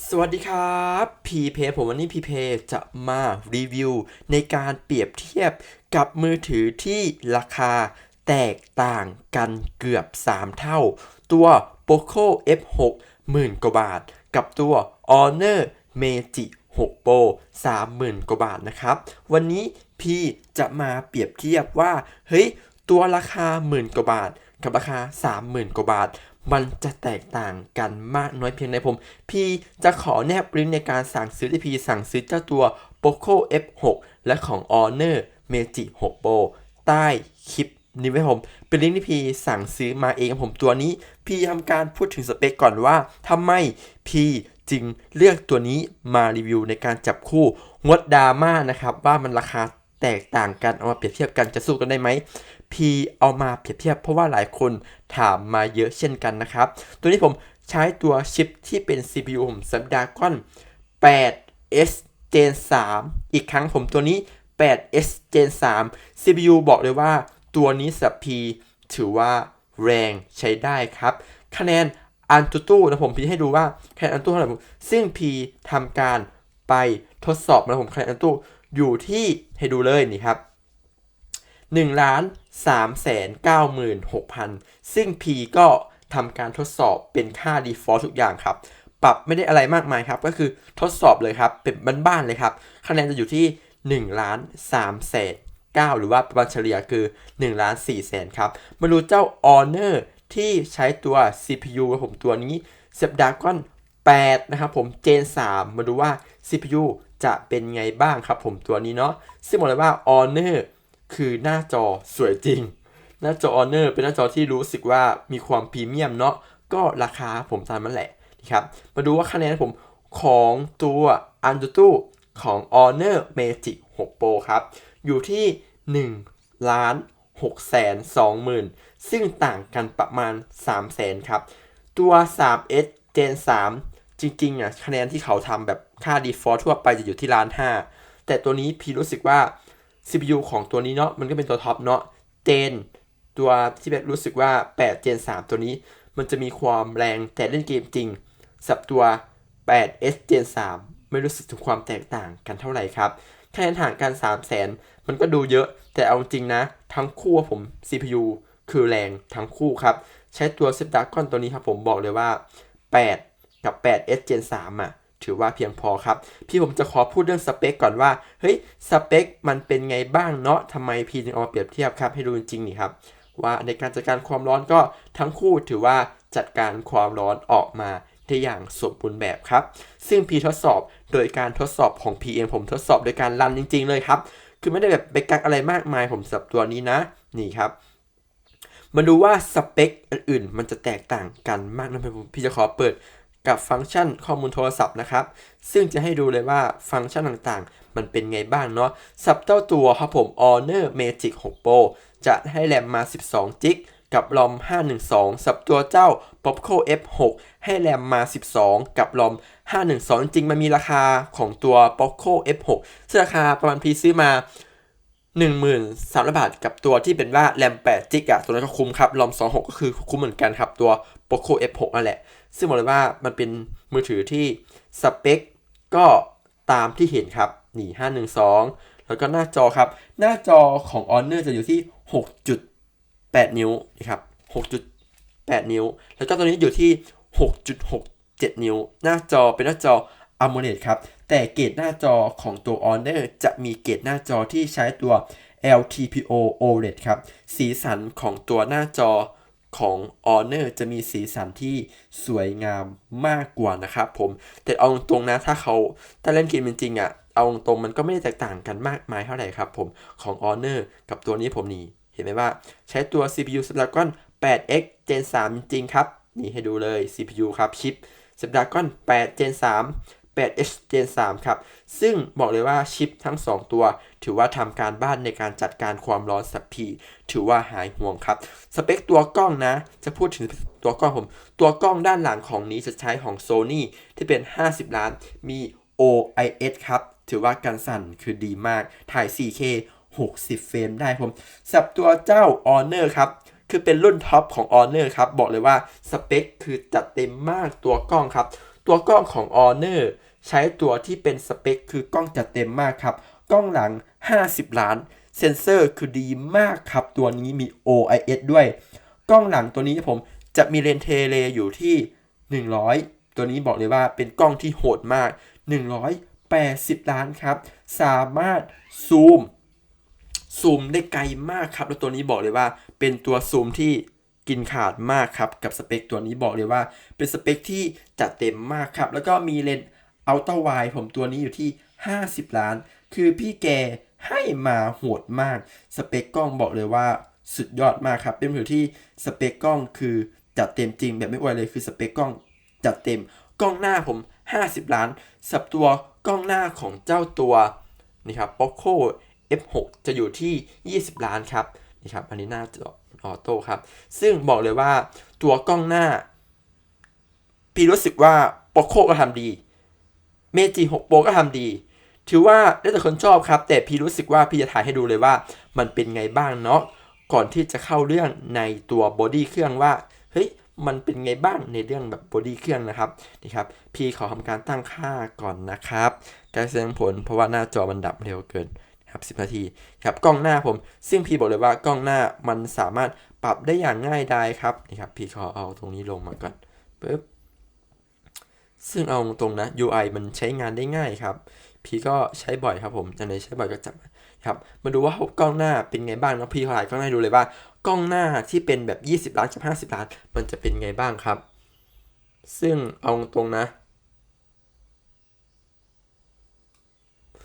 สวัสดีครับพีเพผมวันนี้พีเพจะมารีวิว ในการเปรียบเทียบกับมือถือที่ราคาแตกต่างกันเกือบ 3 เท่า ตัว Poco F6 หมื่นกว่าบาท กับตัว Honor Meiji 6 Pro 30,000 กว่าบาทนะครับ วันนี้พี่จะมาเปรียบเทียบว่า เฮ้ย ตัวราคาหมื่นกว่าบาท กับราคา 30,000 กว่าบาท มันจะแตกต่างกันมากน้อยเพียงใดผม พี่จะขอแนบลิงก์ในการสั่งซื้อที่พี่สั่งซื้อเจ้าตัว Poco F6 และของ Honor Meiji 6 Pro ใต้คลิปนี้ไว้ผม เป็นลิงก์ที่พี่สั่งซื้อมาเองครับผมตัวนี้ พี่ทำการพูดถึงสเปคก่อนว่าทำไมพี่จึงเลือกตัวนี้มารีวิวในการจับคู่งดดราม่านะครับว่ามันราคาแตกต่างกันเอามาเปรียบเทียบกันจะสู้กันได้ไหม พีเอามาเปรียบเทียบเพราะว่าหลายคนถามมาเยอะเช่นกันนะครับ ตัวนี้ผมใช้ตัวชิปที่เป็น CPU ผม Snapdragon 8S Gen 3 อีกครั้งผมตัวนี้ 8S Gen 3 CPU บอกเลยว่าตัวนี้สับพีถือว่าแรงใช้ได้ครับ คะแนนอันตุตูนะผมพีให้ดูว่าคะแนนอันตุเท่าไหร่ผมซึ่งพีทำการไปทดสอบนะผมคะแนนอันตุอยู่ที่ให้ดูเลยนี่ครับ 1ล้าน3แสน9หมื่น6พันซึ่ง P ก็ทำการทดสอบเป็นค่า default ทุกอย่างครับ ปรับไม่ได้อะไรมากมายครับ ก็คือทดสอบเลยครับ เป็นบ้านๆเลยครับ คะแนนจะอยู่ที่1ล้าน3แสน9หรือว่าประมาณเฉลี่ยคือ1ล้าน4แสนครับ มาดูเจ้า Honor ที่ใช้ตัว CPU ครับผมตัวนี้ Snapdragon 8 นะครับผม Gen 3 มาดูว่า CPU จะเป็นไงบ้างครับผมตัวนี้เนาะซึ่งบอกเลยว่า Honor คือหน้าจอสวยจริง หน้าจอ Honor เป็นหน้าจอที่รู้สึกว่ามีความพรีเมียมเนาะก็ราคาผมตามมันแหละนะครับมาดูว่าคะแนนผมของตัว a n t u t u ของ Honor Magic 6 Pro ครับ อยู่ที่1ล้าน6แสน2หมื่นซึ่งต่างกันประมาณ3แสนครับ ตัว 3S Gen 3 จริงๆอะคะแนนที่เขาทำแบบค่า default ทั่วไปจะอยู่ที่ล้าน5แต่ตัวนี้พี่รู้สึกว่า CPU ของตัวนี้เนาะมันก็เป็นตัวท็อปเนาะเจนตัวที่แบบรู้สึกว่า 8 Gen 3 ตัวนี้ มันจะมีความแรงแต่เล่นเกมจริงสับตัว 8S Gen 3 ไม่รู้สึกถึงความแตกต่างกันเท่าไหร่ครับคะแนนห่างกัน 3 0 0แสนมันก็ดูเยอะ แต่เอาจริงนะ ทั้งคู่ผม CPU คือแรงทั้งคู่ครับ ใช้ตัว Snapdragon ตัวนี้ครับผมบอกเลยว่า 8 กับ 8S Gen 3อะ ถือว่าเพียงพอครับ พี่ผมจะขอพูดเรื่องสเปคก่อนว่า เฮ้ย สเปคมันเป็นไงบ้างเนาะทำไมพี่ถึงเอาเปรียบเทียบครับ ให้ดูจริงๆนี่ครับ ว่าในการจัดการความร้อนก็ทั้งคู่ถือว่าจัดการความร้อนออกมาได้อย่างสมบูรณ์แบบครับ ซึ่งพีทดสอบโดยการทดสอบของ p เองผมทดสอบโดยการรันจริง ๆ เลยครับ คือไม่ได้แบบไปกักอะไรมากมายผมสับตัวนี้นะ นี่ครับมาดูว่าสเปคอื่นๆ มันจะแตกต่างกันมากนะพี่จะขอเปิด กับฟังก์ชันข้อมูลโทรศัพท์นะครับ ซึ่งจะให้ดูเลยว่าฟังก์ชันต่างๆ มันเป็นไงบ้างเนาะสับเจ้าตัวครับผม Honor Magic 6 Pro จะให้แรมมา 12 จิกกับรอม 512 สับตัวเจ้า Popco F6 ให้แรมมา 12 กับรอม 512 จริงมันมีราคาของตัว Popco F6 ซึ่งราคาประมาณพีซื้อมา13,000บาทกับตัวที่เป็นว่าแรม8จิกอะตัวนั้นก็คุ้มครับรอม 26 ก็คือคุ้มเหมือนกันครับตัว Poco F6 นั่นแหละ ซึ่งบอกเลยว่ามันเป็นมือถือที่สเปคก็ตามที่เห็นครับนี่512 แล้วก็หน้าจอครับ หน้าจอของ Honor จะอยู่ที่ 6.8 นิ้วนะครับ6.8 นิ้ว แล้วก็ตัวนี้อยู่ที่ 6.67 นิ้ว หน้าจอเป็นหน้าจอ AMOLED ครับ แต่เกรดหน้าจอของตัว Honor จะมีเกรดหน้าจอที่ใช้ตัว LTPO OLED ครับ สีสันของตัวหน้าจอ ของ Honor จะมีสีสันที่สวยงามมากกว่านะครับผม แต่เอาตรงนะถ้าเขาถ้าเล่นเกมจริงๆอะ่ะเอาตรงมันก็ไม่ได้แตกต่างกันมากมายเท่าไหร่ครับผมของ Honor กับตัวนี้ผมนี่เห็นไหมว่าใช้ตัว CPU Snapdragon 8X Gen 3 จริงครับ นี่ให้ดูเลย CPU ครับชิป Snapdragon 8 Gen 3 8H Gen 3ครับ ซึ่งบอกเลยว่าชิปทั้ง 2 ตัว ถือว่าทำการบ้านในการจัดการความร้อนสักพีถือว่าหายห่วงครับ สเปคตัวกล้องนะ จะพูดถึงตัวกล้องผม ตัวกล้องด้านหลังของนี้จะใช้ของ Sony ที่เป็น 50 ล้านมี OIS ครับ ถือว่าการสั่นคือดีมาก ถ่าย 4K 60 เฟรมได้ผมสับตัวเจ้า Honor ครับคือเป็นรุ่นท็อปของ Honor ครับ บอกเลยว่าสเปคคือจัดเต็มมากตัวกล้องครับ ตัวกล้องของ Honor ใช้ตัวที่เป็นสเปค คือกล้องจัดเต็มมากครับ กล้องหลัง 50 ล้าน เซนเซอร์คือดีมากครับ ตัวนี้มี OIS ด้วย กล้องหลังตัวนี้ผมจะมีเลนเทเลอยู่ที่ 100 ตัวนี้บอกเลยว่าเป็นกล้องที่โหดมาก 180 ล้านครับ สามารถซูมซูมได้ไกลมากครับ แล้วตัวนี้บอกเลยว่าเป็นตัวซูมที่ กินขาดมากครับ กับสเปคตัวนี้บอกเลยว่า เป็นสเปคที่จัดเต็มมากครับ แล้วก็มีเลนส์อัลตร้าไวผมตัวนี้อยู่ที่ 50 ล้าน คือพี่แกให้มาโหดมาก สเปคกล้องบอกเลยว่าสุดยอดมากครับ เป็นมือถือที่สเปคกล้องคือจัดเต็มจริงแบบไม่อวยเลยคือสเปคกล้องจัดเต็มกล้องหน้าผม 50 ล้าน สับตัวกล้องหน้าของเจ้าตัวนี่ครับ Poco F6 จะอยู่ที่ 20 ล้านครับนี่ครับอันนี้หน้าจอ ออโต้ครับ ซึ่งบอกเลยว่าตัวกล้องหน้า พี่รู้สึกว่า Poco ก็ทำดี เมจิ6 Pro ก็ทำดี ถือว่าแล้แต่คนชอบครับ แต่พี่รู้สึกว่าพี่จะถ่ายให้ดูเลยว่ามันเป็นไงบ้างเนาะก่อนที่จะเข้าเรื่องในตัวบอดี้เครื่องว่าเฮ้ยมันเป็นไงบ้างในเรื่องแบบบอดี้เครื่องนะครับนี่ครับ พี่ขอทำการตั้งค่าก่อนนะครับ การแสดงผลเพราะว่าหน้าจอมันดับเร็วเกิน ครับ10นาทีครับกล้องหน้าผม ซึ่งพี่บอกเลยว่ากล้องหน้ามันสามารถปรับได้อย่างง่ายดายครับนี่ครับพี่ขอเอาตรงนี้ลงมาก่อนปึ๊บซึ่งเอาตรงนะ UI มันใช้งานได้ง่ายครับ พี่ก็ใช้บ่อยครับผมจะในใช้บ่อยก็จับครับมาดูว่ากล้องหน้าเป็นไงบ้างนะพี่ขอถ่ายกล้องหน้าดูเลยว่ากล้องหน้าที่เป็นแบบ 20 ล้านกับ 50 ล้าน มันจะเป็นไงบ้างครับ ซึ่งเอาตรงนะ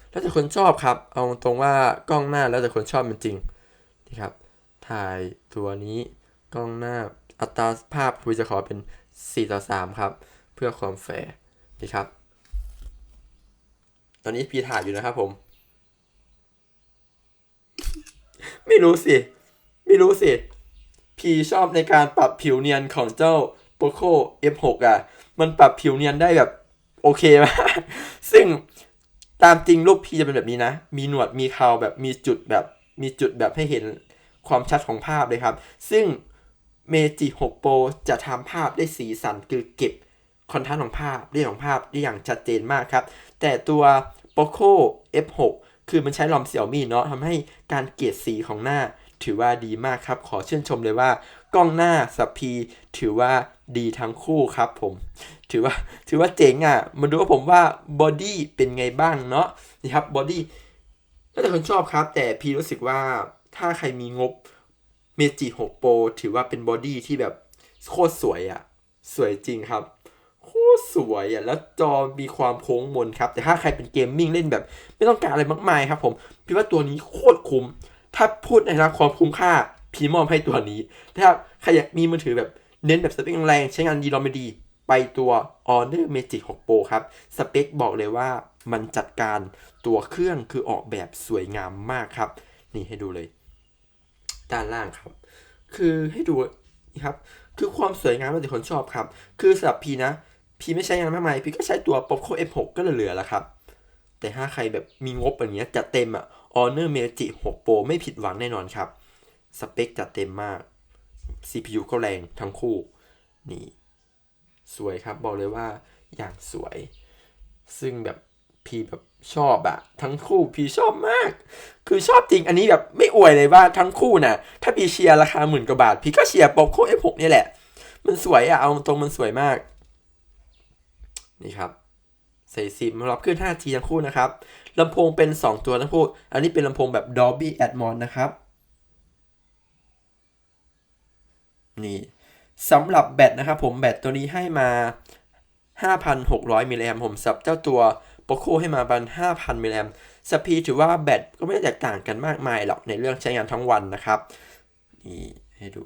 แล้วแต่คนชอบครับ เอาตรงว่ากล้องหน้าแล้วแต่คนชอบมันจริงนี่ครับ ถ่ายตัวนี้กล้องหน้าอัตราภาพคุยจะขอเป็น 4 ต่อ 3 ครับ เพื่อความแฟร์นี่ครับ ตอนนี้พีถ่ายอยู่นะครับผม ไม่รู้สิ ไม่รู้สิ พีชอบในการปรับผิวเนียนของเจ้า Poco F6 อะ มันปรับผิวเนียนได้แบบโอเคมากซึ่ง ตามจริงรูปพีจะเป็นแบบนี้นะ มีหนวดมีเคราแบบมีจุดแบบมีจุดแบบให้เห็นความชัดของภาพเลยครับ ซึ่ง Meiji 6 Pro จะทำภาพได้สีสันคือเก็บคอนทราสต์ของภาพเรื่องของภาพได้อย่างชัดเจนมากครับ แต่ตัว Poco F6 คือมันใช้ลอมเสี่ยวมี่เนาะทำให้การเกลี่ยสีของหน้าถือว่าดีมากครับ ขอชื่นชมเลยว่า กล้องหน้าสับพีถือว่าดีทั้งคู่ครับผม ถือว่าถือว่าเจ๋งอะ มาดูว่าผมว่าบอดี้เป็นไงบ้างเนาะนี่ครับบอดี้แล้วแต่คนชอบครับ แต่พีรู้สึกว่าถ้าใครมีงบเมจิ6 Pro ถือว่าเป็นบอดี้ที่แบบโคตรสวยอะ สวยจริงครับโคตรสวยอะ แล้วจอมีความโค้งมนครับ แต่ถ้าใครเป็นเกมมิ่งเล่นแบบ ไม่ต้องการอะไรมากมายครับผม พี่ว่าตัวนี้โคตรคุ้ม ถ้าพูดในทางความคุ้มค่า พีมอบให้ตัวนี้ ถ้าใครอยากมีมือถือแบบเน้นแบบสเปคแรงใช้งานดีรอไม่ดี ไปตัว Honor Magic 6 Pro ครับ สเปคบอกเลยว่ามันจัดการตัวเครื่องคือออกแบบสวยงามมากครับ นี่ให้ดูเลย ด้านล่างครับ คือให้ดูนี่ครับ คือความสวยงามแล้วแต่คนชอบครับ คือสำหรับพีนะ พีไม่ใช้งานมากมายพีก็ใช้ตัว Poco F6 ก็เหลือๆแล้วครับ แต่ถ้าใครแบบมีงบอย่างเงี้ยจัดเต็มอะ Honor Magic 6 Pro ไม่ผิดหวังแน่นอนครับ สเปคจัดเต็มมาก CPU ก็แรงทั้งคู่ นี่ สวยครับบอกเลยว่าอย่างสวย ซึ่งแบบพี่แบบชอบอะทั้งคู่พี่ชอบมาก คือชอบจริงอันนี้แบบไม่อวยเลยว่าทั้งคู่น่ะถ้าพี่เชียร์ราคาหมื่นกว่าบาท พี่ก็เชียร์ Poco F6 นี่แหละ มันสวยอะเอาตรงมันสวยมาก นี่ครับใส่ซิมรับขึ้น 5G ทั้งคู่นะครับลำโพงเป็น 2 ตัวทั้งคู่ อันนี้เป็นลำโพงแบบ Dolby Atmos นะครับ นี่สำหรับแบตนะครับผมแบตตัวนี้ให้มา 5,600มิลลิแอมผมสับเจ้าตัว Poco ให้มาบัน 5,000มิลลิแอมสปีดถือว่าแบตก็ไม่ได้แตกต่างกันมากมายหรอกในเรื่องใช้งานทั้งวันนะครับนี่ให้ดู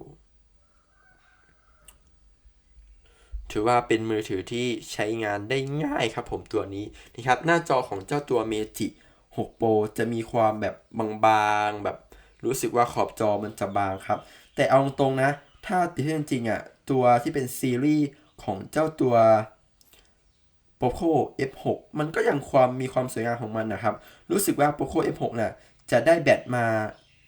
ถือว่าเป็นมือถือที่ใช้งานได้ง่ายครับผมตัวนี้นี่ครับหน้าจอของเจ้าตัว Meiji 6 Pro จะมีความแบบบางๆแบบรู้สึกว่าขอบจอมันจะบางครับ แต่เอาตรงๆนะ ถ้าติดจริงๆอะตัวที่เป็นซีรีส์ของเจ้าตัว Poco F6 มันก็ยังความมีความสวยงามของมันนะครับ รู้สึกว่า Poco F6 น่ะจะได้แบตมา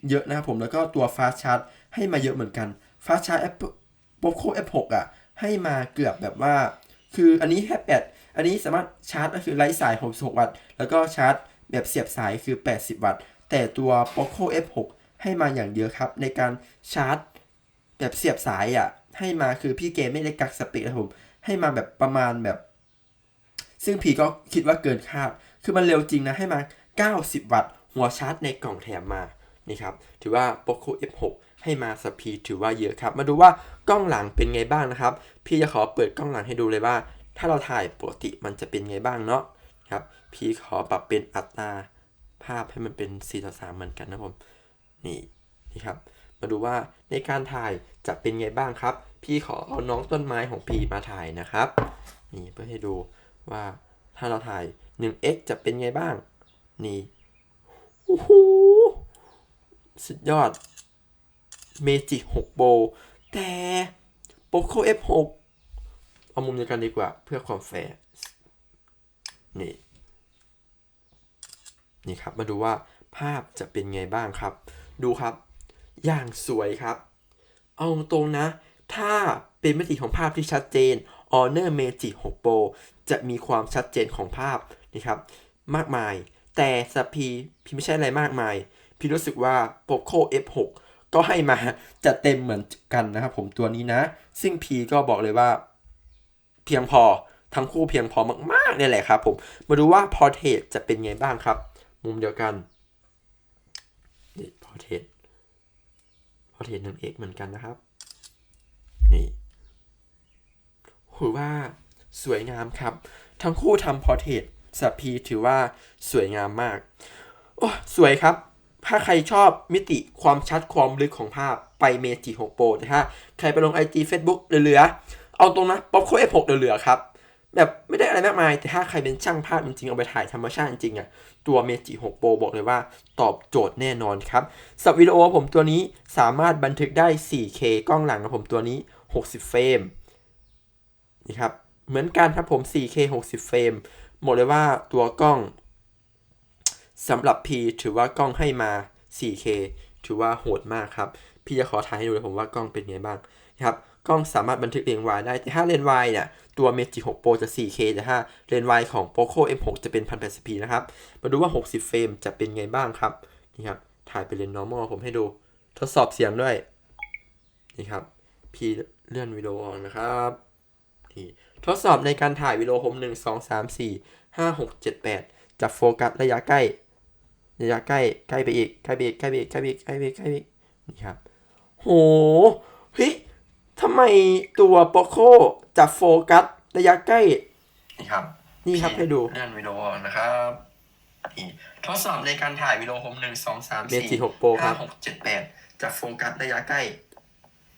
เยอะนะครับผม แล้วก็ตัว Fast Charge ให้มาเยอะเหมือนกัน Fast Charge Apple- Poco F6 อะให้มาเกือบแบบว่า คืออันนี้แค่แปดอันนี้สามารถชาร์จก็คือไร้สาย 66 วัตต์ แล้วก็ชาร์จแบบเสียบสายคือ 80 วัตต์ แต่ตัว Poco F6 ให้มาอย่างเดียวครับ ในการชาร์จ แบบเสียบสายอะ ให้มาคือพี่เกมไม่ได้กักสเปคนะผม ให้มาแบบประมาณแบบ ซึ่งพีก็คิดว่าเกินคาด คือมันเร็วจริงนะ ให้มา 90 วัตต์ หัวชาร์จในกล่องแถมมา นี่ครับ ถือว่า Poco F6 ให้มาสปีดถือว่าเยอะครับ มาดูว่ากล้องหลังเป็นไงบ้างนะครับ พี่จะขอเปิดกล้องหลังให้ดูเลยว่า ถ้าเราถ่ายปกติมันจะเป็นไงบ้างเนาะครับ พี่ขอปรับเป็นอัตราภาพให้มันเป็น4ต่อ3เหมือนกันนะผม นี่ นี่ครับ มาดูว่าในการถ่ายจะเป็นไงบ้างครับ พี่ขอเอาน้องต้นไม้ของพี่มาถ่ายนะครับ นี่เพื่อให้ดูว่าถ้าเราถ่าย 1x จะเป็นไงบ้าง นี่โอ้โหสุดยอดเมจิ6โบ แต่ Poco F6 เอามุมเดียวกันดีกว่าเพื่อความแฟร์นี่นี่ครับมาดูว่าภาพจะเป็นไงบ้างครับ ดูครับ อย่างสวยครับ เอาตรงนะ ถ้าเป็นมิติของภาพที่ชัดเจน Honor Magic 6 Pro จะมีความชัดเจนของภาพนี่ครับ มากมาย แต่สพีพี่ไม่ใช่อะไรมากมาย พี่รู้สึกว่า Poco F6 ก็ให้มาจะเต็มเหมือนกันนะครับผมตัวนี้นะ ซึ่งพีก็บอกเลยว่า เพียงพอทั้งคู่เพียงพอมากๆนี่แหละครับผม มาดูว่า Portrait จะเป็นไงบ้างครับ มุมเดียวกันนี่ Portrait Portrait 1x เหมือนกันนะครับ นี่ถือว่าสวยงามครับ ทั้งคู่ทำ Portrait สับพีถือว่าสวยงามมาก โอ้สวยครับ ถ้าใครชอบมิติความชัดความลึกของภาพไปเมจิ6 Pro แต่ถ้าใครไปลง IG Facebook เหลือๆเอาตรงนะ Poco F6 เหลือๆครับ แบบไม่ได้อะไรมากมาย แต่ถ้าใครเป็นช่างภาพจริงๆ เอาไปถ่ายธรรมชาติจริงๆอะตัว Magic 6 Pro บอกเลยว่าตอบโจทย์แน่นอนครับสับวิดีโอผมตัวนี้สามารถบันทึกได้ 4K กล้องหลังของผมตัวนี้ 60 เฟรมนี่ครับเหมือนกันครับผม 4K 60 เฟรมบอกเลยว่าตัวกล้องสำหรับ P ถือว่ากล้องให้มา 4K ถือว่าโหดมากครับ พี่จะขอถ่ายให้ดูเลยผมว่ากล้องเป็นไงบ้างนะครับ กล้องสามารถบันทึกเลนส์วายได้แต่ถ้าเลนส์วายเนี่ยตัว Magic 6 Pro จะ 4K แต่ถ้าเลนส์วายของ Poco M6 จะเป็น 1080p นะครับ มาดูว่า 60 เฟรมจะเป็นไงบ้างครับ นี่ครับ ถ่ายเป็นเลนส์ normal ผมให้ดู ทดสอบเสียงด้วย นี่ครับ พี่เลื่อนวิดีโอออกนะครับนี่ทดสอบในการถ่ายวิดีโอผม1 2 3 4 5 6 7 8 จับโฟกัสระยะใกล้ ระยะใกล้ ใกล้ไปอีก ใกล้ไปอีก ใกล้ไปอีก ใกล้ไปอีก ใกล้ไปอีก ใกล้ไปอีก นี่ครับ โหเฮ้ย ทำไมตัว Poco จับโฟกัสระยะใกล้ นี่ครับนี่ครับให้ดูเลื่อนวิดีโอนะครับนี่ทดสอบในการถ่ายวิดีโอผมหนึ่งสองสามสี่หกโปรครับหกเจ็ดแปดจับโฟกัสระยะใกล้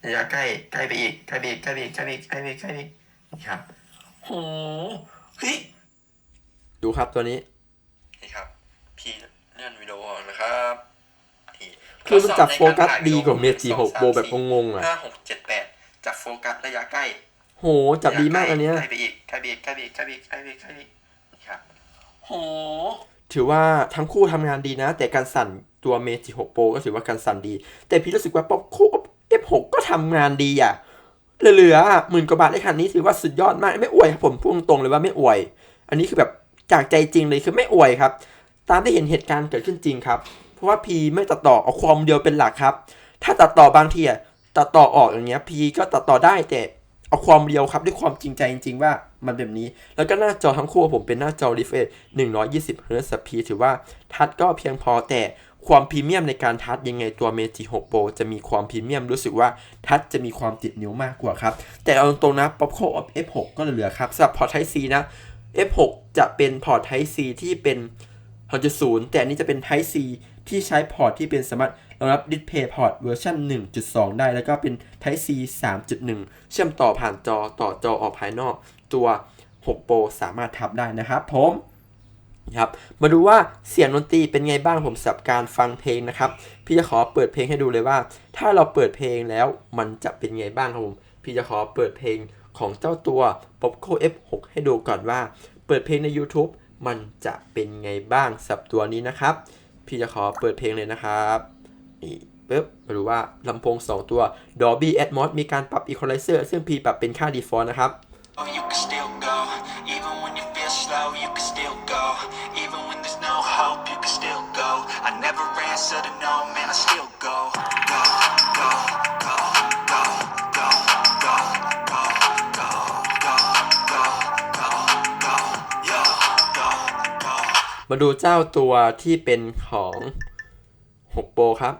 ระยะใกล้ใกล้ไปอีกใกล้ไปอีกใกล้ไปอีกใกล้ไปอีกใกล้ไปอีกใกล้ไปอีกนี่ครับโหเฮ้ยดูครับตัวนี้นี่ครับพี่เลื่อนวิดีโอนะครับนี่คือมันจับโฟกัสดีกว่าเมจิ6โปรแบบงงๆอะห้าหกเจ็ดแปด จับโฟกัสระยะใกล้ โห จับดีมากอันเนี้ยใกล้ไปอีกใกล้ไปอีกใกล้ไปอีกใกล้ไปอีกใกล้ไปอีกใกล้ไปอีกนี่ครับ โห ถือว่าทั้งคู่ทำงานดีนะ แต่การสั่นตัวเมจิ6 Pro ก็ถือว่าการสั่นดี แต่พี่รู้สึกว่าป๊อปโค F6 ก็ทำงานดีอะเหลือๆอะหมื่นกว่าบาทในคันนี้ถือว่าสุดยอดมากไม่อวยครับผมพูดตรงๆเลยว่าไม่อวย อันนี้คือแบบจากใจจริงเลยคือไม่อวยครับ ตามที่เห็นเหตุการณ์เกิดขึ้นจริงครับ เพราะว่าพีไม่ตัดต่อเอาความเดียวเป็นหลักครับ ถ้าตัดต่อบางทีอะ ตัดต่อออกอย่างเงี้ยพีก็ตัดต่อได้แต่เอาความเดียวครับด้วยความจริงใจจริง ๆ ว่ามันแบบนี้ แล้วก็หน้าจอทั้งคู่ผมเป็นหน้าจอ refresh 120 Hz สับพีถือว่าทัชก็เพียงพอแต่ความพรีเมียมในการทัชยังไงตัว Meiji 6 Pro จะมีความพรีเมียมรู้สึกว่าทัชจะมีความติดนิ้วมากกว่าครับ แต่เอาตรงนะ Poco F6 ก็เหลือครับสำหรับพอร์ต Type C นะ F6 จะเป็นพอร์ต Type C ที่เป็น6.0แต่อันนี้จะเป็น Type C ที่ใช้พอร์ตที่เป็นสามารถ รองรับ Display Port เวอร์ชัน1.2 ได้ แล้วก็เป็น Type C 3.1 เชื่อมต่อผ่านจอต่อจอออกภายนอกตัว 6 Pro สามารถทับได้นะครับผมครับมาดูว่าเสียงดนตรีเป็นไงบ้างผมสับการฟังเพลงนะครับ พี่จะขอเปิดเพลงให้ดูเลยว่า ถ้าเราเปิดเพลงแล้วมันจะเป็นไงบ้างครับผม พี่จะขอเปิดเพลงของเจ้าตัว Popco F6 ให้ดูก่อนว่า เปิดเพลงใน YouTube มันจะเป็นไงบ้างสับตัวนี้นะครับ พี่จะขอเปิดเพลงเลยนะครับ นี่ปึ๊บมาดูว่าลำโพง 2 ตัว Dolby Atmos มีการปรับ Equalizer ซึ่งพีปรับเป็นค่า Default นะครับ มาดูเจ้าตัวที่เป็นของ6โปรครับ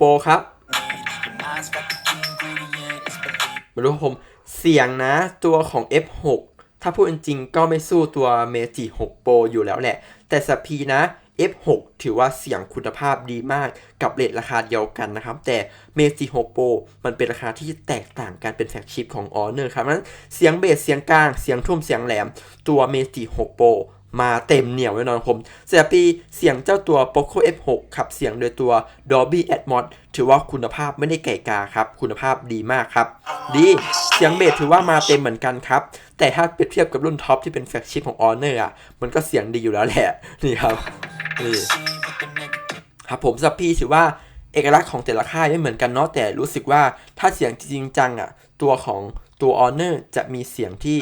โปรครับ Your mind's got the key ingredient, it's belief. มาดูครับผมเสียงนะตัวของ F6 ถ้าพูดจริงๆก็ไม่สู้ตัว Meiji 6 Pro อยู่แล้วแหละ แต่สพีนะ F6 ถือว่าเสียงคุณภาพดีมากกับเรทราคาเดียวกันนะครับ แต่ Meiji 6 Pro มันเป็นราคาที่แตกต่างกันเป็นแฟลกชิพของ Honor ครับนั้นเสียงเบสเสียงกลางเสียงทุ่มเสียงแหลม ตัว Meiji 6 Pro มาเต็มเหนียวแน่นอนผมเสียปีเสียงเจ้าตัว Poco F6 ขับเสียงโดยตัว Dolby Atmos ถือว่าคุณภาพไม่ได้ไก่กาครับ คุณภาพดีมากครับ ดีเสียงเบสถือว่ามาเต็มเหมือนกันครับ แต่ถ้าเปรียบเทียบกับรุ่นท็อปที่เป็นแฟลกชิพของ Honor อะมันก็เสียงดีอยู่แล้วแหละนี่ครับนี่ครับผมสับพีถือว่าเอกลักษณ์ของแต่ละค่ายไม่เหมือนกันเนาะแต่รู้สึกว่าถ้าเสียงจริงจังอะตัวของตัว Honor จะมีเสียงที่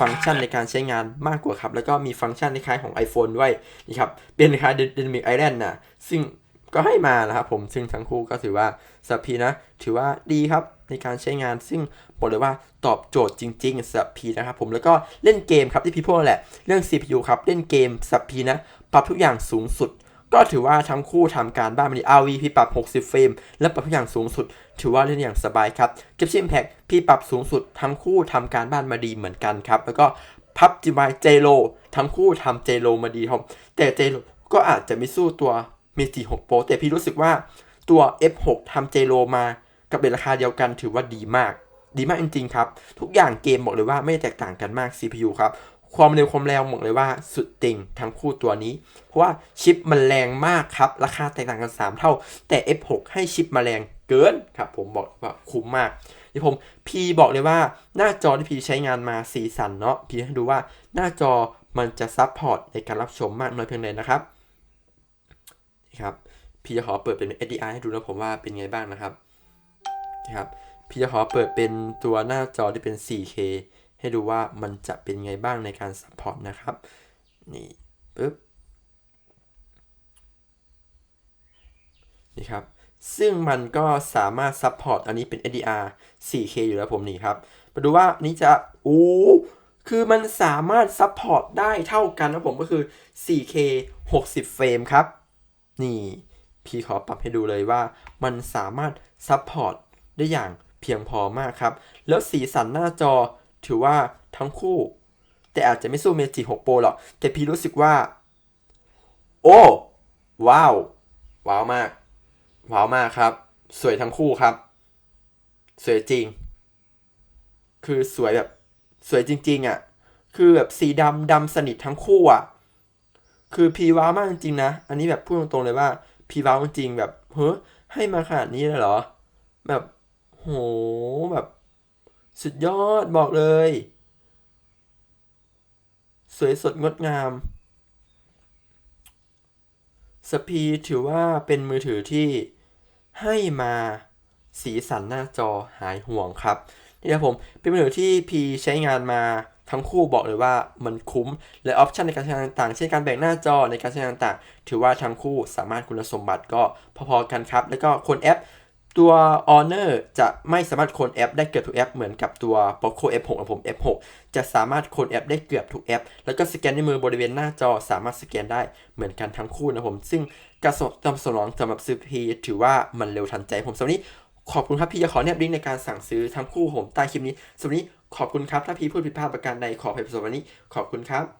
ฟังก์ชันในการใช้งานมากกว่าครับ แล้วก็มีฟังก์ชันคล้ายของ iPhone ด้วยนี่ครับเป็นคล้าย Dynamic Island นะซึ่งก็ให้มานะครับผมซึ่งทั้งคู่ก็ถือว่าสับพีนะ ถือว่าดีครับในการใช้งาน ซึ่งบอกเลยว่าตอบโจทย์จริงๆสับพีนะครับผมแล้วก็เล่นเกมครับที่พี่พูดนั่นแหละ เรื่อง CPU ครับ เล่นเกมสับพีนะ ปรับทุกอย่างสูงสุด ก็ถือว่าทั้งคู่ทำการบ้านมาดี RV พี่ปรับ 60 เฟรม และปรับทุกอย่างสูงสุด ถือว่าเล่นอย่างสบายครับเก็บชิมแพ็กพี่ปรับสูงสุด ทั้งคู่ทำการบ้านมาดีเหมือนกันครับ แล้วก็พับจิมายเจโ o ทั้งคู่ทำเจโ o มาดีครับแต่เจโ o ก็อาจจะไม่สู้ตัวเมจิ6 Pro แต่พี่รู้สึกว่าตัว F6 ทำเจโ o มากับเป็นราคาเดียวกันถือว่าดีมาก ดีมากจริงๆครับ ทุกอย่างเกมบอกเลยว่าไม่แตกต่างกันมาก CPU ครับ ความเร็วความแรงบอกเลยว่าสุดติงทั้งคู่ตัวนี้ เพราะว่าชิปมันแรงมากครับ ราคาแตกต่างกัน 3 เท่า แต่ F6 ให้ชิปมาแรงเกินครับ ผมบอกว่าคุ้มมากที่ผมพีบอกเลยว่าหน้าจอที่พีใช้งานมาสีสันเนาะพีให้ดูว่าหน้าจอมันจะซับพอร์ตในการรับชมมากน้อยเพียงใดนะครับนี่ครับพี่จะขอเปิดเป็น HDR ให้ดูนะผมว่าเป็นไงบ้างนะครับนี่ครับพี่จะขอเปิดเป็นตัวหน้าจอที่เป็น 4K ให้ดูว่ามันจะเป็นไงบ้างในการซัพพอร์ตนะครับ นี่ปึ๊บ นี่ครับ ซึ่งมันก็สามารถซัพพอร์ตอันนี้เป็น HDR 4K อยู่แล้วผมนี่ครับ มาดูว่านี้จะ โอ้คือมันสามารถซัพพอร์ตได้เท่ากันนะผมก็คือ 4K 60 เฟรมครับ นี่พี่ขอปรับให้ดูเลยว่ามันสามารถซัพพอร์ตได้อย่างเพียงพอมากครับ แล้วสีสันหน้าจอ ถือว่าทั้งคู่ แต่อาจจะไม่สู้เมจิ6 Pro หรอก แต่พี่รู้สึกว่า โอ้ว้าวว้าวมากว้าวมากครับ สวยทั้งคู่ครับ สวยจริง คือสวยแบบ สวยจริง ๆอะ คือแบบสีดำดำสนิททั้งคู่อะ คือพีว้าวมากจริงนะ อันนี้แบบพูดตรงๆเลยว่า พีว้าวจริงแบบเฮ้ยให้มาขนาดนี้เลยเหรอ แบบโหแบบ สุดยอดบอกเลย สวยสดงดงามสปีถือว่าเป็นมือถือที่ให้มาสีสันหน้าจอหายห่วงครับนี่ครับผมเป็นมือถือที่พีใช้งานมาทั้งคู่บอกเลยว่ามันคุ้ม และออปชันในการใช้งานต่าง เช่นการแบ่งหน้าจอในการใช้งานต่าง ถือว่าทั้งคู่สามารถคุณสมบัติก็พอๆกันครับ แล้วก็คนแอป ตัว Honor จะไม่สามารถโคนแอปได้เกือบทุกแอปเหมือนกับตัว Poco F6 ของผม F6 จะสามารถโคนแอปได้เกือบทุกแอป แล้วก็สแกนด้วยมือบริเวณหน้าจอสามารถสแกนได้เหมือนกันทั้งคู่นะผม ซึ่งการตอบสนองสำหรับซื้อพีถือว่ามันเร็วทันใจผมสำหรับนี้ขอบคุณครับพี่จะขอแนบลิงก์ในการสั่งซื้อทั้งคู่ผมใต้คลิปนี้สำหรับนี้ขอบคุณครับถ้าพี่พูดผิดพลาดประการใดขออภัยสำหรับวันนี้ ขอบคุณครับ